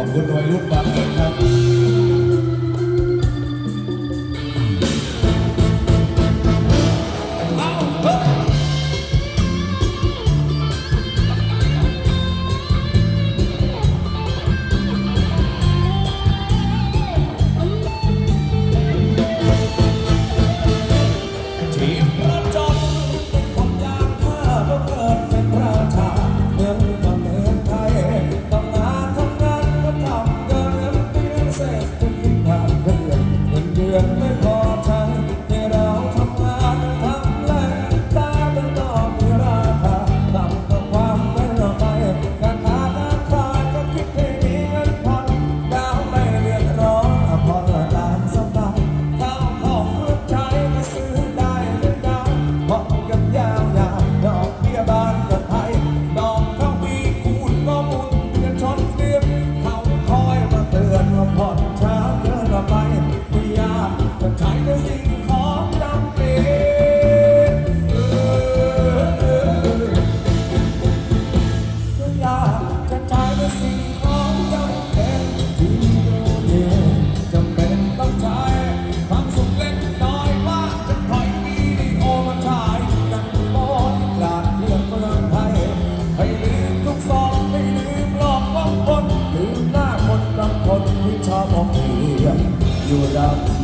ของคุณวัยรุ่นบางคนครับ around. up.